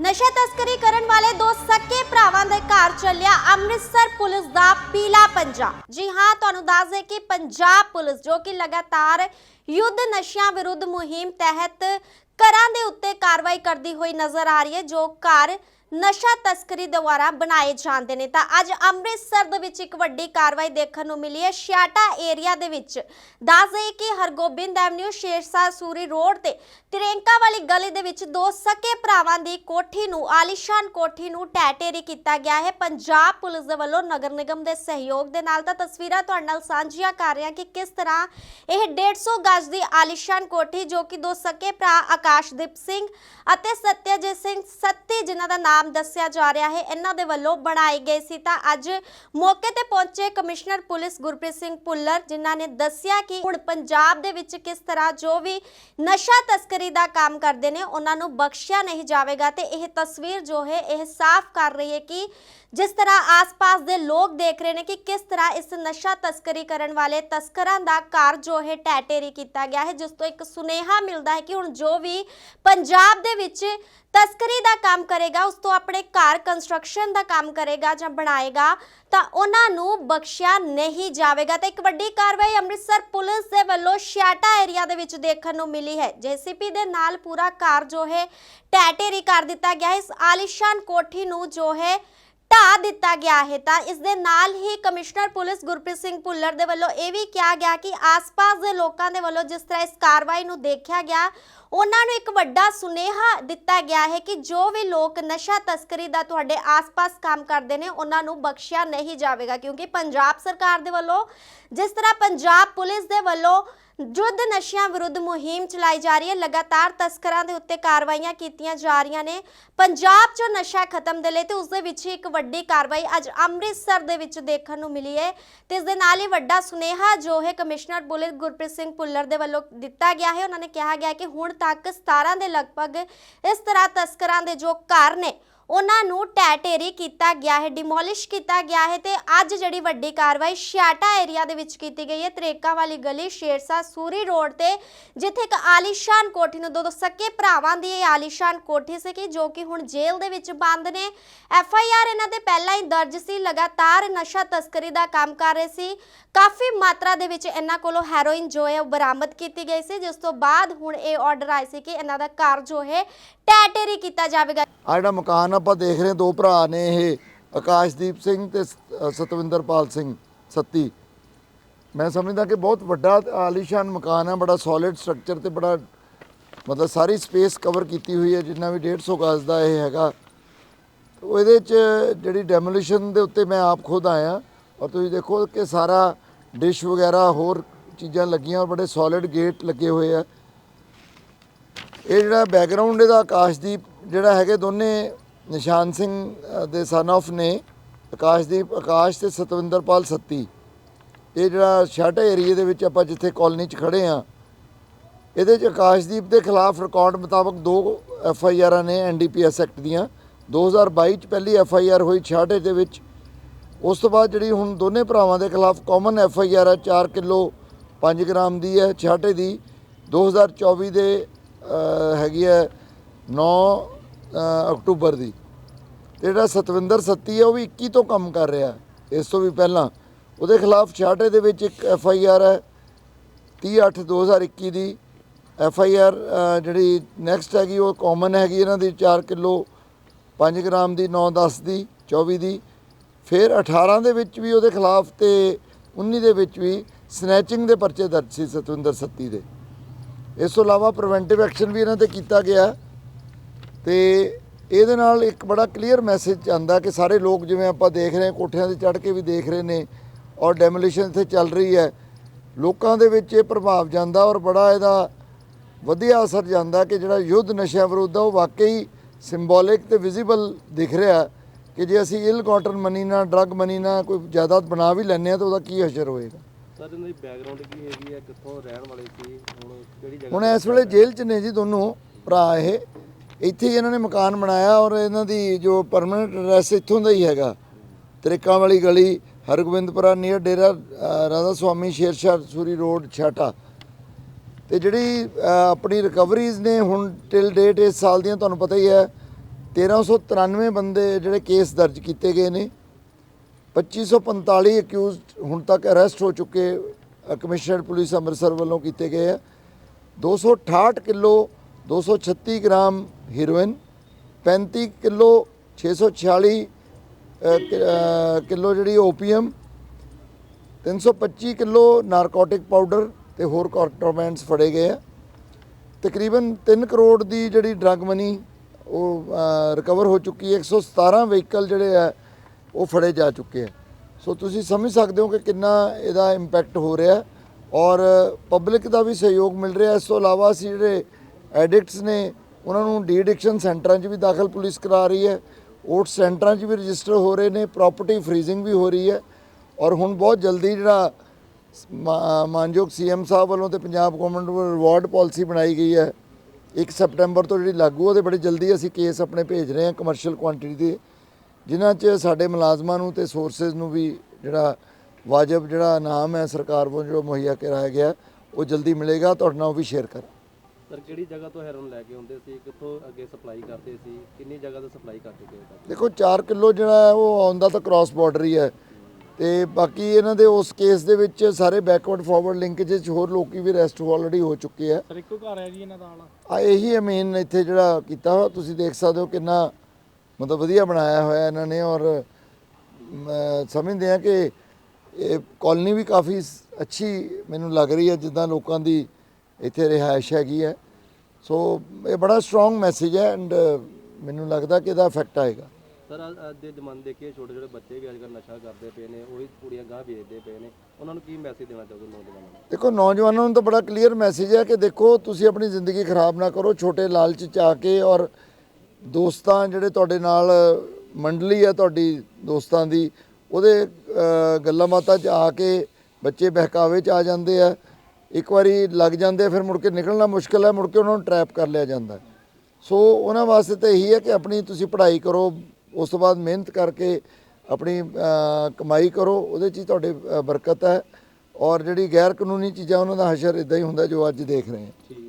ਨਸ਼ਾ ਤਸਕਰੀ ਕਰਨ ਵਾਲੇ ਦੋ ਸੱਕੇ ਭਰਾਵਾਂ ਦੇ ਘਰ ਚੱਲਿਆ ਅੰਮ੍ਰਿਤਸਰ ਪੁਲਿਸ ਦਾ ਪੀਲਾ ਪੰਜਾ। ਜੀ ਹਾਂ, ਤੁਹਾਨੂੰ ਦੱਸ ਦੇ ਕਿ ਪੰਜਾਬ ਪੁਲਿਸ, ਜੋ ਕਿ ਲਗਾਤਾਰ ਯੁੱਧ ਨਸ਼ਿਆਂ ਵਿਰੁੱਧ ਮੁਹਿੰਮ ਤਹਿਤ ਘਰਾਂ ਦੇ ਉੱਤੇ ਕਾਰਵਾਈ ਕਰਦੀ ਹੋਈ ਨਜ਼ਰ ਆ ਰਹੀ ਹੈ, ਜੋ ਘਰ ਨਸ਼ਾ ਤਸਕਰੀ ਦੁਆਰਾ ਬਣਾਏ ਜਾਂਦੇ ਨੇ। ਤਾਂ ਅੱਜ ਅੰਮ੍ਰਿਤਸਰ ਦੇ ਵਿੱਚ ਇੱਕ ਵੱਡੀ ਕਾਰਵਾਈ ਦੇਖਣ ਨੂੰ ਮਿਲੀ ਹੈ। ਸ਼ਿਆਟਾ ਏਰੀਆ ਦੇ ਵਿੱਚ ਦੱਸ ਦਈਏ ਕਿ ਹਰਗੋਬਿੰਦ ਐਵਨਿਊ ਸ਼ੇਰਸ਼ਾਹ ਸੂਰੀ ਰੋਡ ਤੇ ਤਿਰੇਂਕਾ ਵਾਲੀ ਗਲੀ ਦੇ ਵਿੱਚ ਦੋ ਸਕੇ ਭਰਾਵਾਂ ਦੀ ਕੋਠੀ ਨੂੰ, ਆਲੀਸ਼ਾਨ ਕੋਠੀ ਨੂੰ ਟੈਟੇਰੀ ਕੀਤਾ ਗਿਆ ਹੈ। ਪੰਜਾਬ ਪੁਲਿਸ ਦੇ ਵੱਲੋਂ ਨਗਰ ਨਿਗਮ ਦੇ ਸਹਿਯੋਗ ਦੇ ਨਾਲ ਤਾਂ ਤਸਵੀਰਾਂ ਤੁਹਾਡੇ ਨਾਲ ਸਾਂਝੀਆਂ ਕਰ ਰਹੇ ਹਾਂ ਕਿ ਕਿਸ ਤਰ੍ਹਾਂ ਇਹ 150 ਗਜ ਦੀ ਆਲੀਸ਼ਾਨ ਕੋਠੀ ਜੋ ਕਿ ਦੋ ਸਕੇ ਭਰਾ ਆਕਾਸ਼ਦੀਪ ਸਿੰਘ ਅਤੇ ਸਤਿਆਜੀਤ ਸਿੰਘ ਸੱਤੀ ਜਿਨ੍ਹਾਂ ਦਾ ਨਾਮ ਦੱਸਿਆ ਜਾ ਰਿਹਾ ਹੈ। ਇਹਨਾਂ ਦੇ ਵੱਲੋਂ ਬਣਾਈ ਗਈ ਸੀ। ਤਾਂ ਅੱਜ ਮੌਕੇ ਤੇ ਪਹੁੰਚੇ ਕਮਿਸ਼ਨਰ ਪੁਲਿਸ ਗੁਰਪ੍ਰੀਤ ਸਿੰਘ ਪੁੱਲਰ ਜਿਨ੍ਹਾਂ ਨੇ ਦੱਸਿਆ ਕਿ ਹੁਣ ਪੰਜਾਬ ਦੇ ਵਿੱਚ ਕਿਸ ਤਰ੍ਹਾਂ ਜੋ ਵੀ ਨਸ਼ਾ ਤਸਕਰੀ ਦਾ ਕੰਮ ਕਰਦੇ ਨੇ, ਉਹਨਾਂ ਨੂੰ ਬਖਸ਼ਿਆ ਨਹੀਂ ਜਾਵੇਗਾ। ਤੇ ਇਹ ਤਸਵੀਰ ਜੋ ਹੈ, ਇਹ ਸਾਫ਼ ਕਰ ਰਹੀ ਹੈ ਕਿ ਜਿਸ ਤਰ੍ਹਾਂ ਆਸ-ਪਾਸ ਦੇ ਲੋਕ ਦੇਖ ਰਹੇ ਨੇ ਕਿ ਕਿਸ ਤਰ੍ਹਾਂ ਇਸ ਨਸ਼ਾ ਤਸਕਰੀ ਕਰਨ ਵਾਲੇ ਤਸਕਰਾਂ ਦਾ ਘਰ ਜੋ ਹੈ, ਟੈਟੇਰੀ ਕੀਤਾ ਗਿਆ ਹੈ। ਜਿਸ ਤੋਂ ਇੱਕ ਸੁਨੇਹਾ ਮਿਲਦਾ ਹੈ ਕਿ ਹੁਣ ਜੋ ਵੀ ਪੰਜਾਬ ਦੇ ਵਿੱਚ ਤਸਕਰੀ ਦਾ ਕੰਮ ਕਰੇਗਾ, ਉਸ ਤੋਂ ਆਪਣੇ ਘਰ ਕੰਸਟਰਕਸ਼ਨ ਦਾ ਕੰਮ ਕਰੇਗਾ ਜਾਂ ਬਣਾਏਗਾ, ਤਾਂ ਉਹਨਾਂ ਨੂੰ ਬਖਸ਼ਿਆ ਨਹੀਂ ਜਾਵੇਗਾ। ਤਾਂ ਇੱਕ ਵੱਡੀ ਕਾਰਵਾਈ ਅੰਮ੍ਰਿਤਸਰ ਪੁਲਿਸ ਦੇ ਵੱਲੋਂ ਸ਼ਿਆਟਾ ਏਰੀਆ ਦੇ ਵਿੱਚ ਦੇਖਣ ਨੂੰ ਮਿਲੀ ਹੈ। ਜੀਸੀਪੀ ਦੇ ਨਾਲ ਪੂਰਾ ਘਰ ਜੋ ਹੈ, ਟੈਟੇਰੀ ਕਰ ਦਿੱਤਾ ਗਿਆ ਇਸ ਆਲੀਸ਼ਾਨ ਕੋਠੀ ਨੂੰ ਜੋ ਹੈ ਢਾ ਦਿੱਤਾ ਗਿਆ ਹੈ। ਤਾਂ ਇਸ ਦੇ ਨਾਲ ਹੀ ਕਮਿਸ਼ਨਰ ਪੁਲਿਸ ਗੁਰਪ੍ਰੀਤ ਸਿੰਘ ਭੁੱਲਰ ਦੇ ਵੱਲੋਂ ਇਹ ਵੀ ਕਿਹਾ ਗਿਆ ਕਿ ਆਸ-ਪਾਸ ਦੇ ਲੋਕਾਂ ਦੇ ਵੱਲੋਂ ਜਿਸ ਤਰ੍ਹਾਂ ਇਸ ਕਾਰਵਾਈ ਨੂੰ ਦੇਖਿਆ ਗਿਆ ਉਹਨਾਂ ਨੂੰ ਇੱਕ ਵੱਡਾ ਸੁਨੇਹਾ ਦਿੱਤਾ ਗਿਆ ਹੈ ਕਿ ਜੋ ਵੀ ਲੋਕ ਨਸ਼ਾ ਤਸਕਰੀ ਦਾ ਤੁਹਾਡੇ ਆਸ-ਪਾਸ ਕੰਮ ਕਰਦੇ ਨੇ, ਉਹਨਾਂ ਨੂੰ ਬਖਸ਼ਿਆ ਨਹੀਂ ਜਾਵੇਗਾ। ਕਿਉਂਕਿ ਪੰਜਾਬ ਸਰਕਾਰ ਦੇ ਵੱਲੋਂ, ਜਿਸ ਤਰ੍ਹਾਂ ਪੰਜਾਬ ਪੁਲਿਸ ਦੇ ਵੱਲੋਂ ਯੁੱਧ ਨਸ਼ਿਆਂ ਵਿਰੁੱਧ ਮੁਹਿੰਮ ਚਲਾਈ ਜਾ ਰਹੀ ਹੈ, ਲਗਾਤਾਰ ਤਸਕਰਾਂ ਦੇ ਉੱਤੇ ਕਾਰਵਾਈਆਂ ਕੀਤੀਆਂ ਜਾ ਰਹੀਆਂ ਨੇ। ਪੰਜਾਬ 'ਚੋਂ ਨਸ਼ਾ ਖਤਮ ਦੇ ਲਈ ਤੇ ਉਸ ਦੇ ਵਿੱਚ ਹੀ ਇੱਕ ਵੱਡੀ ਕਾਰਵਾਈ ਅੱਜ ਅੰਮ੍ਰਿਤਸਰ ਦੇ ਵਿੱਚ ਦੇਖਣ ਨੂੰ ਮਿਲੀ ਹੈ। ਤੇ ਇਸ ਦੇ ਨਾਲ ਹੀ ਵੱਡਾ ਸੁਨੇਹਾ ਜੋ ਹੈ ਕਮਿਸ਼ਨਰ ਪੁਲਿਸ ਗੁਰਪ੍ਰੀਤ ਸਿੰਘ ਭੁੱਲਰ ਦੇ ਵੱਲੋਂ ਦਿੱਤਾ ਗਿਆ ਹੈ। ਉਹਨਾਂ ਨੇ ਕਿਹਾ ਗਿਆ ਕਿ ਹੁਣ ਤੱਕ 17 ਦੇ ਲਗਭਗ ਇਸ ਤਰ੍ਹਾਂ ਤਸਕਰਾਂ ਦੇ ਜੋ ਘਰ ਨੇ ਉਹਨਾਂ ਨੂੰ ਟੈਟੇਰੀ ਕੀਤਾ ਗਿਆ ਹੈ ਡਿਮੋਲਿਸ਼ ਕੀਤਾ ਗਿਆ ਹੈ ਤੇ ਅੱਜ ਜਿਹੜੀ ਵੱਡੀ ਕਾਰਵਾਈ ਸ਼ਿਆਟਾ ਏਰੀਆ ਦੇ ਵਿੱਚ ਕੀਤੀ ਗਈ ਹੈ। ਤਰੇਕਾ ਵਾਲੀ ਗਲੀ ਸ਼ੇਰਸਾ ਸੂਰੀ ਰੋਡ ਤੇ, ਜਿੱਥੇ ਇੱਕ ਆਲੀਸ਼ਾਨ ਕੋਠੀ ਨੂੰ ਦੋ ਦੋ ਸਕੇ ਭਰਾਵਾਂ ਦੀ ਇਹ ਆਲੀਸ਼ਾਨ ਕੋਠੀ ਸੀ ਕਿ ਜੋ ਕਿ ਹੁਣ ਜੇਲ੍ਹ ਦੇ ਵਿੱਚ ਬੰਦ ਨੇ। ਐਫ ਆਈ ਆਰ ਇਹਨਾਂ ਤੇ ਪਹਿਲਾਂ ਹੀ ਦਰਜ ਸੀ, ਲਗਾਤਾਰ ਨਸ਼ਾ ਤਸਕਰੀ ਦਾ ਕੰਮ ਕਰ ਰਹੇ ਸੀ। ਕਾਫੀ ਮਾਤਰਾ ਦੇ ਵਿੱਚ ਇਹਨਾਂ ਕੋਲੋਂ ਹੈਰੋਇਨ ਜੋ ਹੈ ਉਹ ਬਰਾਮਦ ਕੀਤੀ ਗਈ ਸੀ, ਜਿਸ ਤੋਂ ਬਾਅਦ ਹੁਣ ਇਹ ਆਰਡਰ ਆਇਆ ਸੀ ਕਿ ਇਹਨਾਂ ਦਾ ਘਰ ਜੋ ਹੈ, ਟੈਟੇਰੀ ਕੀਤਾ ਜਾਵੇਗਾ। ਆ ਜਿਹੜਾ ਮਕਾਨ ਆਪਾਂ ਦੇਖ ਰਹੇ ਦੋ ਭਰਾ ਨੇ ਇਹ, ਆਕਾਸ਼ਦੀਪ ਸਿੰਘ ਤੇ ਸ- ਸਤਵਿੰਦਰਪਾਲ ਸਿੰਘ, ਸੱਤੀ। ਮੈਂ ਸਮਝਦਾ ਕਿ ਬਹੁਤ ਵੱਡਾ ਆਲੀਸ਼ਾਨ ਮਕਾਨ ਹੈ ਬੜਾ ਸੋਲਿਡ ਸਟਰਕਚਰ ਤੇ ਬੜਾ, ਮਤਲਬ ਸਾਰੀ ਸਪੇਸ ਕਵਰ ਕੀਤੀ ਹੋਈ ਹੈ, ਜਿੰਨਾ ਵੀ 150 ਗਜ਼ ਦਾ ਇਹ ਹੈਗਾ। ਇਹਦੇ ਚ ਜਿਹੜੀ ਡੈਮੋਲੀਸ਼ਨ ਦੇ ਉੱਤੇ ਮੈਂ ਆਪ ਖੁਦ ਆਇਆ, ਔਰ ਤੁਸੀਂ ਦੇਖੋ ਕਿ ਸਾਰਾ ਡਿਸ਼ ਵਗੈਰਾ, ਹੋਰ ਚੀਜ਼ਾਂ ਲੱਗੀਆਂ, ਔਰ ਬੜੇ ਸੋਲਿਡ ਗੇਟ ਲੱਗੇ ਹੋਏ ਆ। ਇਹ ਜਿਹੜਾ ਬੈਕਗ੍ਰਾਉਂਡ ਇਹਦਾ ਆਕਾਸ਼ਦੀਪ ਜਿਹੜਾ ਹੈਗੇ ਦੋਨੇ ਨਿਸ਼ਾਨ ਸਿੰਘ ਦੇ ਸਨ of ਨੇ, ਆਕਾਸ਼ਦੀਪ, ਆਕਾਸ਼ ਤੇ ਸਤਵਿੰਦਰਪਾਲ ਸੱਤੀ। ਇਹ ਜਿਹੜਾ ਛਾਟਾ ਏਰੀਏ ਦੇ ਵਿੱਚ ਆਪਾਂ ਜਿੱਥੇ ਕਾਲਨੀ 'ਚ ਖੜੇ ਆ ਇਹਦੇ 'ਚ ਆਕਾਸ਼ਦੀਪ ਦੇ ਖਿਲਾਫ ਰਿਕਾਰਡ ਮੁਤਾਬਕ ਦੋ ਐਫ ਆਈ ਆਰਾਂ ਨੇ N D P S act ਦੀਆਂ। 2022 ਚ ਪਹਿਲੀ ਐਫ ਆਈ ਆਰ ਹੋਈ ਛਾਟੇ ਦੇ ਵਿੱਚ। ਉਸ ਤੋਂ ਬਾਅਦ ਜਿਹੜੀ ਹੁਣ ਦੋਨੇ ਭਰਾਵਾਂ ਦੇ ਖਿਲਾਫ ਕਾਮਨ ਐਫ ਆਈ ਆਰ ਹੈ 4 ਕਿਲੋ 5 ਗ੍ਰਾਮ ਦੀ ਹੈ ਛਾਟੇ ਦੀ। 2024 ਦੇ ਹੈਗੀ ਹੈ 9 ਅਕਤੂਬਰ ਦੀ। ਤੇ ਜਿਹੜਾ ਸਤਵਿੰਦਰ ਸੱਤੀ ਹੈ ਉਹ ਵੀ 21 ਤੋਂ ਕੰਮ ਕਰ ਰਿਹਾ। ਇਸ ਤੋਂ ਵੀ ਪਹਿਲਾਂ। ਉਹਦੇ ਖਿਲਾਫ ਛਾਟੇ ਦੇ ਵਿੱਚ ਇੱਕ ਐਫ ਆਈ ਆਰ ਹੈ। 30 8 2021 ਦੀ ਐਫ ਆਈ ਆਰ ਜਿਹੜੀ ਨੈਕਸਟ ਹੈਗੀ, ਉਹ ਕਾਮਨ ਹੈਗੀ ਇਹਨਾਂ ਦੀ। 4 ਕਿਲੋ 5 ਗ੍ਰਾਮ ਦੀ 9 10 ਦੀ 24 ਦੀ। ਫਿਰ 18 ਦੇ ਵਿੱਚ ਵੀ ਉਹਦੇ ਖਿਲਾਫ ਤੇ 19 ਦੇ ਵਿੱਚ ਵੀ ਸਨੈਚਿੰਗ ਦੇ ਪਰਚੇ ਦਰਜ ਸੀ ਸਤਵਿੰਦਰ ਸੱਤੀ ਦੇ। ਇਸ ਤੋਂ ਇਲਾਵਾ ਪ੍ਰੀਵੈਂਟਿਵ ਐਕਸ਼ਨ ਵੀ ਇਹਨਾਂ ਤੇ ਕੀਤਾ ਗਿਆ। ਤੇ ਇਹਦੇ ਨਾਲ ਇੱਕ ਬੜਾ ਕਲੀਅਰ ਮੈਸੇਜ ਆਂਦਾ ਕਿ ਸਾਰੇ ਲੋਕ ਜਿਵੇਂ ਆਪਾਂ ਦੇਖ ਰਹੇ ਹਾਂ ਕੋਠਿਆਂ ਤੇ ਚੜ੍ਹ ਕੇ ਵੀ ਦੇਖ ਰਹੇ ਨੇ ਔਰ ਡੈਮੋਲੀਸ਼ਨ ਇੱਥੇ ਚੱਲ ਰਹੀ ਹੈ। ਲੋਕਾਂ ਦੇ ਵਿੱਚ ਇਹ ਪ੍ਰਭਾਵ ਜਾਂਦਾ ਔਰ ਬੜਾ ਇਹਦਾ ਵਧੀਆ ਅਸਰ ਜਾਂਦਾ ਕਿ ਜਿਹੜਾ ਯੁੱਧ ਨਸ਼ਿਆਂ ਵਿਰੁੱਧ ਉਹ ਵਾਕਈ ਸਿੰਬੋਲਿਕ ਤੇ ਵਿਜ਼ੀਬਲ ਦਿਖ ਰਿਹਾ ਕਿ ਜੇ ਅਸੀਂ ਇਲ ਕਾਟਨ ਮਨੀ ਨਾਲ ਡਰੱਗ ਮਨੀ ਨਾਲ ਕੋਈ ਜਾਇਦਾਦ ਬਣਾ ਵੀ ਲੈਂਦੇ ਆ ਤਾਂ ਉਹਦਾ ਕੀ ਅਸਰ ਹੋਏਗਾ? ਸਰ ਇਹਨਾਂ ਦੀ ਬੈਕਗ੍ਰਾਉਂਡ ਕੀ ਹੈਗੀ ਹੈ? ਕਿੱਥੋਂ ਰਹਿਣ ਵਾਲੇ ਸੀ? ਹੁਣ ਕਿਹੜੀ ਜਗ੍ਹਾ ਹੁਣ ਇਸ ਵੇਲੇ ਜੇਲ੍ਹ 'ਚ ਨੇ ਜੀ ਦੋਨੋਂ ਭਰਾ ਇਹ। ਇੱਥੇ ਹੀ ਇਹਨਾਂ ਨੇ ਮਕਾਨ ਬਣਾਇਆ ਔਰ ਇਹਨਾਂ ਦੀ ਜੋ ਪਰਮਨੈਂਟ ਐਡਰੈਸ ਇੱਥੋਂ ਦਾ ਹੀ ਹੈਗਾ। ਤਰੀਕਾਂ ਵਾਲੀ ਗਲੀ ਹਰਗੋਬਿੰਦਪੁਰਾ ਨੀਅਰ ਡੇਰਾ ਰਾਧਾ ਸੁਆਮੀ ਸ਼ੇਰਸ਼ਾਹ ਸੂਰੀ ਰੋਡ ਛਾਟਾ। ਤੇ ਜਿਹੜੀ ਆਪਣੀ ਰਿਕਵਰੀਜ਼ ਨੇ ਹੁਣ ਟਿਲ ਡੇਟ ਇਸ ਸਾਲ ਦੀਆਂ ਤੁਹਾਨੂੰ ਪਤਾ ਹੀ ਹੈ 1393 ਬੰਦੇ ਜਿਹੜੇ ਕੇਸ ਦਰਜ ਕੀਤੇ ਗਏ ਨੇ। 2545 ਅਕਿਊਜ਼ਡ ਹੁਣ ਤੱਕ ਅਰੈਸਟ ਹੋ ਚੁੱਕੇ ਅ, ਪੁਲਿਸ ਅੰਮ੍ਰਿਤਸਰ ਵੱਲੋਂ ਕੀਤੇ ਗਏ ਆ। 268 ਕਿਲੋ 236 ਗ੍ਰਾਮ ਹੀਰੋਇਨ 35 ਕਿਲੋ 646 ਅ, ਕਿ- ਅ, ਕਿਲੋ ਜਿਹੜੀ ਓਪੀਅਮ 325 ਕਿਲੋ ਨਾਰਕੋਟਿਕ ਪਾਊਡਰ ਤੇ ਹੋਰ ਕੰਟਰੋਬੈਂਡਸ ਫੜੇ ਗਏ ਆ। ਤਕਰੀਬਨ 3 ਕਰੋੜ ਦੀ ਜਿਹੜੀ ਡਰੱਗ ਮਨੀ ਉਹ ਰਿਕਵਰ ਹੋ ਚੁੱਕੀ ਹੈ। 117 ਵਹੀਕਲ ਜਿਹੜੇ ਆ ਉਹ ਫੜੇ ਜਾ ਚੁੱਕੇ ਆ। ਸੋ ਤੁਸੀਂ ਸਮਝ ਸਕਦੇ ਹੋ ਕਿ ਕਿੰਨਾ ਇਹਦਾ ਇੰਪੈਕਟ ਹੋ ਰਿਹਾ। ਔਰ ਪਬਲਿਕ ਦਾ ਵੀ ਸਹਿਯੋਗ ਮਿਲ ਰਿਹਾ। ਇਸ ਤੋਂ ਇਲਾਵਾ ਅਸੀਂ ਜਿਹੜੇ ਐਡਿਕਟਸ ਨੇ ਉਹਨਾਂ ਨੂੰ ਡੀ ਐਡਿਕਸ਼ਨ ਸੈਂਟਰਾਂ 'ਚ ਵੀ ਦਾਖਲ ਪੁਲਿਸ ਕਰਾ ਰਹੀ ਹੈ। ਓਟ ਸੈਂਟਰਾਂ 'ਚ ਵੀ ਰਜਿਸਟਰ ਹੋ ਰਹੇ ਨੇ, ਪ੍ਰਾਪਰਟੀ ਫਰੀਜ਼ਿੰਗ ਵੀ ਹੋ ਰਹੀ ਹੈ ਔਰ ਹੁਣ ਬਹੁਤ ਜਲਦੀ ਜਿਹੜਾ ਮਾ- ਮਾਨਯੋਗ ਸੀਐਮ ਸਾਹਿਬ ਵੱਲੋਂ ਤੇ ਪੰਜਾਬ ਗਵਰਨਮੈਂਟ ਵੱਲੋਂ ਰਿਵਾਰਡ ਪਾਲਿਸੀ ਬਣਾਈ ਗਈ ਹੈ। 1 ਸਪਟੈਂਬਰ ਤੋਂ ਜਿਹੜੀ ਲਾਗੂ ਉਹਦੇ ਬੜੀ ਜਲਦੀ ਅਸੀਂ ਕੇਸ ਆਪਣੇ ਭੇਜ ਰਹੇ ਹਾਂ ਕਮਰਸ਼ੀਅਲ ਕੁਆਂਟੀਟੀ ਦੇ ਜਿਨ੍ਹਾਂ 'ਚ ਸਾਡੇ ਮੁਲਾਜ਼ਮਾਂ ਨੂੰ ਤੇ ਸੋਰਸਸ ਨੂੰ ਵੀ ਜਿਹੜਾ ਵਾਜਬ ਜਿਹੜਾ ਇਨਾਮ ਹੈ ਸਰਕਾਰ ਵੱਲੋਂ, ਜੋ ਮੁਹੱਈਆ ਕਰਾਇਆ ਗਿਆ, ਉਹ ਜਲਦੀ ਮਿਲੇਗਾ। ਤੁਹਾਡੇ ਨਾਲ ਉਹ ਵੀ ਸ਼ੇਅਰ ਕਰ ਸਰ ਕਿਹੜੀ ਜਗ੍ਹਾ ਤੋਂ ਹੈਰੋਨ ਲੈ ਕੇ ਆਉਂਦੇ ਸੀ? ਕਿੱਥੋਂ ਅੱਗੇ ਸਪਲਾਈ ਕਰਦੇ ਸੀ? ਕਿੰਨੀ ਜਗ੍ਹਾ ਤੋਂ ਸਪਲਾਈ ਕਰ ਚੁੱਕੇ ਹੋ ਦੇਖੋ 4 ਕਿਲੋ ਜਿਹੜਾ ਹੈ ਉਹ ਆਉਂਦਾ ਤਾਂ ਕ੍ਰਾਸ ਬਾਰਡਰ ਹੀ ਹੈ। ਤੇ ਬਾਕੀ ਇਹਨਾਂ ਦੇ ਉਸ ਕੇਸ ਦੇ ਵਿੱਚ ਸਾਰੇ ਬੈਕਵਰਡ ਫਾਰਵਰਡ ਲਿੰਕੇਜ 'ਚ ਹੋਰ ਲੋਕੀ ਵੀ ਅਰੈਸਟ ਆਲਰੇਡੀ ਹੋ ਚੁੱਕੇ ਆ। ਸਰ ਇੱਕੋ ਘਰ ਹੈ ਜੀ ਇਹਨਾਂ ਦਾ ਨਾਲ ਆ ਇਹੀ ਹੈ ਮੇਨ ਇੱਥੇ ਜਿਹੜਾ ਕੀਤਾ ਹੋਇਆ। ਤੁਸੀਂ ਦੇਖ ਸਕਦੇ ਹੋ ਕਿੰਨਾ ਮਤਲਬ ਵਧੀਆ ਬਣਾਇਆ ਹੋਇਆ ਇਹਨਾਂ ਨੇ ਔਰ ਸਮਝਦੇ ਆ ਕਿ ਇਹ ਕਾਲਨੀ ਵੀ ਕਾਫੀ ਅੱਛੀ ਮੈਨੂੰ ਲੱਗ ਰਹੀ ਹੈ ਜਿੱਦਾਂ ਲੋਕਾਂ ਦੀ ਇੱਥੇ ਰਿਹਾਇਸ਼ ਹੈਗੀ ਹੈ। ਸੋ ਇਹ ਬੜਾ ਸਟਰੋਂਗ ਮੈਸੇਜ ਹੈ ਐਂਡ ਮੈਨੂੰ ਲੱਗਦਾ ਕਿ ਇਹਦਾ ਇਫੈਕਟ ਆਏਗਾ। ਸਰ ਅੱਜ ਦੇ ਜ਼ਮਾਨੇ ਦੇਖੀਏ ਛੋਟੇ ਛੋਟੇ ਬੱਚੇ ਵੀ ਅੱਜਕੱਲ ਨਸ਼ਾ ਕਰਦੇ ਪਏ ਨੇ ਉਹੀ ਕੁੜੀਆਂ ਗਾਹ ਵੇਚਦੇ ਪਏ ਨੇ। ਉਹਨਾਂ ਨੂੰ ਕੀ ਮੈਸੇਜ ਦੇਣਾ ਚਾਹੋਗੇ ਨੌਜਵਾਨਾਂ ਨੂੰ? ਦੇਖੋ ਨੌਜਵਾਨਾਂ ਨੂੰ ਤਾਂ ਬੜਾ ਕਲੀਅਰ ਮੈਸੇਜ ਹੈ ਕਿ ਦੇਖੋ ਤੁਸੀਂ ਆਪਣੀ ਜ਼ਿੰਦਗੀ ਖਰਾਬ ਨਾ ਕਰੋ ਛੋਟੇ ਲਾਲਚ ਚ ਆ ਕੇ ਔਰ ਦੋਸਤਾਂ ਜਿਹੜੇ ਤੁਹਾਡੇ ਨਾਲ ਮੰਡਲੀ ਹੈ ਤੁਹਾਡੀ ਦੋਸਤਾਂ ਦੀ ਉਹਦੇ ਗੱਲਾਂ ਬਾਤਾਂ ਚ ਆ ਕੇ ਬੱਚੇ ਬਹਿਕਾਵੇ ਚ ਆ ਜਾਂਦੇ ਆ। ਇੱਕ ਵਾਰੀ ਲੱਗ ਜਾਂਦੇ ਆ, ਫਿਰ ਮੁੜ ਕੇ ਨਿਕਲਣਾ ਮੁਸ਼ਕਲ ਹੈ ਮੁੜ ਕੇ ਉਹਨਾਂ ਨੂੰ ਟਰੈਪ ਕਰ ਲਿਆ ਜਾਂਦਾ ਸੋ ਉਹਨਾਂ ਵਾਸਤੇ ਤਾਂ ਇਹੀ ਹੈ ਕਿ ਆਪਣੀ ਤੁਸੀਂ ਪੜ੍ਹਾਈ ਕਰੋ ਉਸ ਤੋਂ ਬਾਅਦ ਮਿਹਨਤ ਕਰਕੇ ਆਪਣੀ ਕਮਾਈ ਕਰੋ ਉਹਦੇ 'ਚ ਹੀ ਤੁਹਾਡੇ ਬਰਕਤ ਹੈ। ਔਰ ਜਿਹੜੀ ਗੈਰ ਕਾਨੂੰਨੀ ਚੀਜ਼ਾਂ ਉਹਨਾਂ ਦਾ ਹਸ਼ਰ ਇਦਾਂ ਹੀ ਹੁੰਦਾ ਜੋ ਅੱਜ ਦੇਖ ਰਹੇ ਹਾਂ।